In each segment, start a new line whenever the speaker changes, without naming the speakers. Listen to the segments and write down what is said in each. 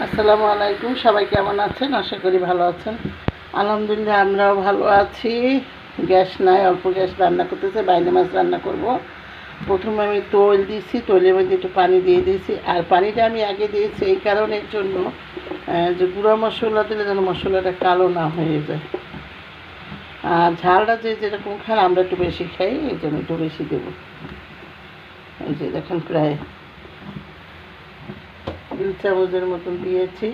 আসসালামু আলাইকুম, সবাই কেমন আছেন? আশা করি ভালো আছেন। আলহামদুলিল্লাহ, আমরাও ভালো আছি। গ্যাস নাই, অল্প গ্যাস রান্না করতেছে, বাইরে মাছ রান্না করব। প্রথমে আমি তৈল দিয়েছি, তৈলের মধ্যে একটু পানি দিয়ে দিয়েছি। আর পানিটা আমি আগে দিয়েছি এই কারণের জন্য যে গুঁড়া মশলা দিলে যেন মশলাটা কালো না হয়ে যায়। আর ঝালটা যে যেরকম খান, আমরা একটু বেশি খাই, এই জন্য একটু বেশি দেবো। এই যে দেখেন প্রায় দুই চামচের মতন দিয়েছি,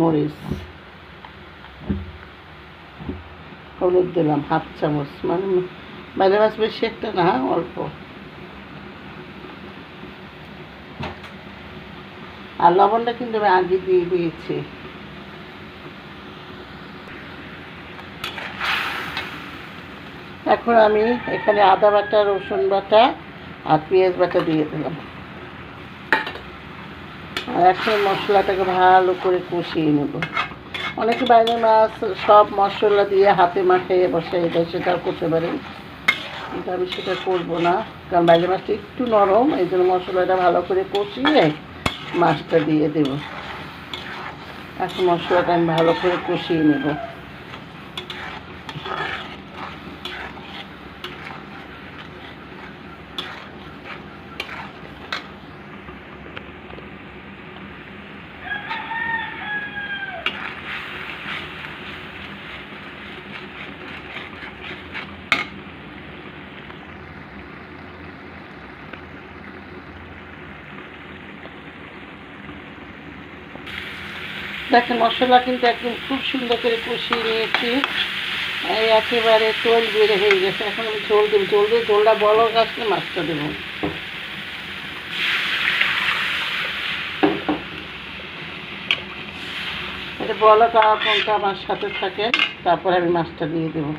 মরিচ, হলুদ দিলাম, হাফ চামচ মানে বাইরে মাছ বেশি একটা না, অল্প। আর লবণটা কিন্তু আমি আগে দিয়ে দিয়েছি। এখন আমি এখানে আদা বাটা, রসুন বাটা আর পেঁয়াজ বাটা দিয়ে দিলাম। আর এখন মশলাটাকে ভালো করে কষিয়ে নেব। অনেকে বাইরে মাছ সব মশলা দিয়ে হাতে মাখিয়ে বসে, এটা সেটাও করতে পারেন। কিন্তু আমি সেটা করব না, কারণ বাইরে মাছটা একটু নরম, এই জন্য মশলাটা ভালো করে কষিয়ে মাছটা দিয়ে দেব। এখন মশলাটা আমি ভালো করে কষিয়ে নেব। দেখেন, মশলা কিন্তু একদম খুব সুন্দর করে কষিয়ে নিয়েছি। এই একেবারে তোল বেড়ে হয়ে গেছে। এখন আমি ঝোল দেবো। ঝোল দিয়ে ঝোলটা বড় গাছকে মাছটা দেবো। এটা বলো তারা কোনটা আমার সাথে থাকে, তারপরে আমি মাছটা দিয়ে দেবো।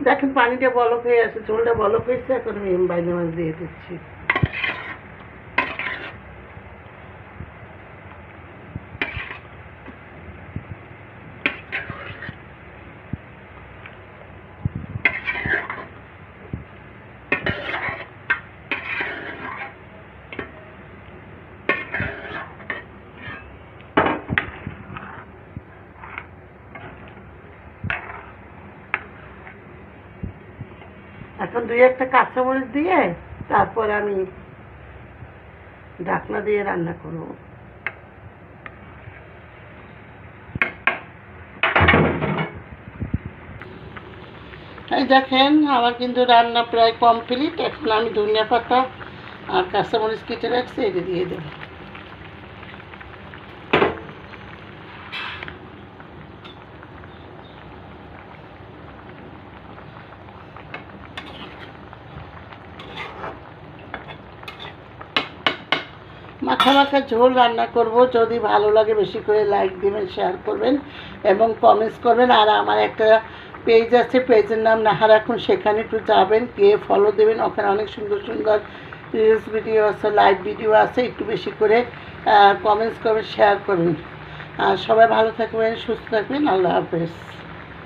দেখেন পানিটা বলক হয়ে আছে চুলটা বলক হয়েছে এখন আমি বাইরে মাছ দিয়ে দিচ্ছি। এখন দুই একটা কাঁচামরিচ দিয়ে তারপর আমি ঢাকনা দিয়ে রান্না করব। দেখেন, আমার কিন্তু রান্না প্রায় কমপ্লিট এখন আমি ধনিয়া পাতা আর কাঁচামরিচ কেটে রাখছি, এটা দিয়ে দেবো। মাখা মাখা ঝোল রান্না করব। যদি ভালো লাগে বেশি করে লাইক দেবেন শেয়ার করবেন এবং কমেন্টস করবেন। আর আমার একটা পেজ আছে পেজের নাম নাহার এখন সেখানে একটু যাবেন, গিয়ে ফলো দেবেন। ওখানে অনেক সুন্দর সুন্দর রিলস ভিডিও আছে লাইভ ভিডিও আছে। একটু বেশি করে কমেন্টস করবেন শেয়ার করবেন। আর সবাই ভালো থাকবেন, সুস্থ থাকবেন। আল্লাহ হাফেজ।